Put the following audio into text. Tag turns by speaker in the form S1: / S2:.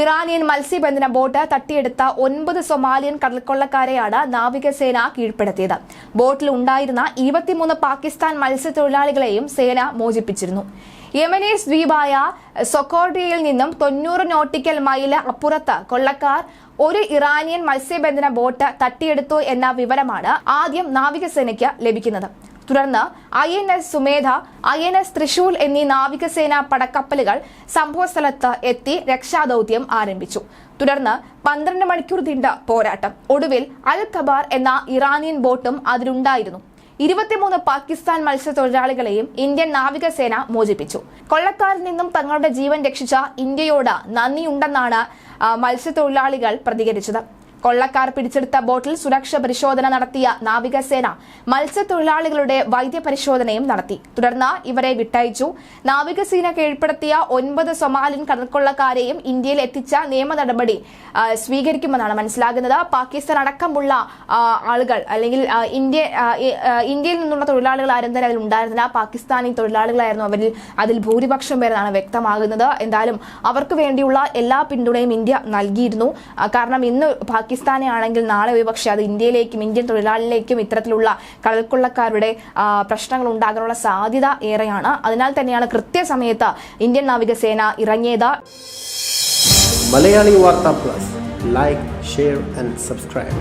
S1: Iranian മത്സ്യബന്ധന boat തട്ടിയെടുത്ത ഒൻപത് സൊമാലിയൻ കടൽക്കൊള്ളക്കാരെയാണ് നാവികസേന കീഴ്പ്പെടുത്തിയത്. ബോട്ടിൽ ഉണ്ടായിരുന്ന ഇരുപത്തിമൂന്ന് പാകിസ്ഥാൻ മത്സ്യത്തൊഴിലാളികളെയും സേന മോചിപ്പിച്ചിരുന്നു. യമനീസ് ദ്വീപായ സൊക്കോർഡിയയിൽ നിന്നും തൊണ്ണൂറ് നോട്ടിക്കൽ മൈൽ അപ്പുറത്ത് കൊള്ളക്കാർ ഒരു ഇറാനിയൻ മത്സ്യബന്ധന ബോട്ട് തട്ടിയെടുത്തു എന്ന വിവരമാണ് ആദ്യം നാവികസേനയ്ക്ക് ലഭിക്കുന്നത്. തുടർന്ന് I N S Sumedha I N S Trishul എന്നീ നാവികസേന പടക്കപ്പലുകൾ സംഭവസ്ഥലത്ത് എത്തി രക്ഷാദൌത്യം ആരംഭിച്ചു. തുടർന്ന് പന്ത്രണ്ട് മണിക്കൂർ നീണ്ട പോരാട്ടം. ഒടുവിൽ അൽ ഖബാർ എന്ന ഇറാനിയൻ ബോട്ടും അതിലുണ്ടായിരുന്നു. ഇരുപത്തിമൂന്ന് പാകിസ്ഥാൻ മത്സ്യത്തൊഴിലാളികളെയും ഇന്ത്യൻ നാവികസേന മോചിപ്പിച്ചു. കൊള്ളക്കാരിൽ നിന്നും തങ്ങളുടെ ജീവൻ രക്ഷിച്ച ഇന്ത്യയോട് നന്ദിയുണ്ടെന്നാണ് മത്സ്യത്തൊഴിലാളികൾ പ്രതികരിച്ചത്. കൊള്ളക്കാർ പിടിച്ചെടുത്ത ബോട്ടിൽ സുരക്ഷ പരിശോധന നടത്തിയ നാവികസേന മത്സ്യത്തൊഴിലാളികളുടെ വൈദ്യപരിശോധനയും നടത്തി. തുടർന്ന് ഇവരെ വിട്ടയച്ചു. നാവികസേന കീഴ്പ്പെടുത്തിയ ഒൻപത് സൊമാലിൻ കടൽക്കൊള്ളക്കാരെയും ഇന്ത്യയിൽ എത്തിച്ച നിയമ നടപടി സ്വീകരിക്കുമെന്നാണ് മനസ്സിലാകുന്നത്. പാകിസ്ഥാൻ അടക്കമുള്ള ആളുകൾ അല്ലെങ്കിൽ ഇന്ത്യ ഇന്ത്യയിൽ നിന്നുള്ള തൊഴിലാളികൾ ആരും തന്നെ അതിൽ ഉണ്ടായിരുന്നില്ല. പാകിസ്ഥാനി തൊഴിലാളികളായിരുന്നു അവരിൽ അതിൽ ഭൂരിപക്ഷം പേരെന്നാണ് വ്യക്തമാകുന്നത്. എന്തായാലും അവർക്ക് വേണ്ടിയുള്ള എല്ലാ പിന്തുണയും ഇന്ത്യ നൽകിയിരുന്നു. കാരണം ഇന്ന് പാകിസ്ഥാനെ ആണെങ്കിൽ നാളെ ഒരുപക്ഷെ അത് ഇന്ത്യയിലേക്കും ഇന്ത്യൻ തൊഴിലാളിയിലേക്കും ഇത്തരത്തിലുള്ള കടൽക്കൊള്ളക്കാരുടെ പ്രശ്നങ്ങൾ ഉണ്ടാകാനുള്ള സാധ്യത ഏറെയാണ്. അതിനാൽ തന്നെയാണ് കൃത്യസമയത്ത് ഇന്ത്യൻ നാവികസേന ഇറങ്ങിയത്.
S2: Malayali Vartha plus. Like share and subscribe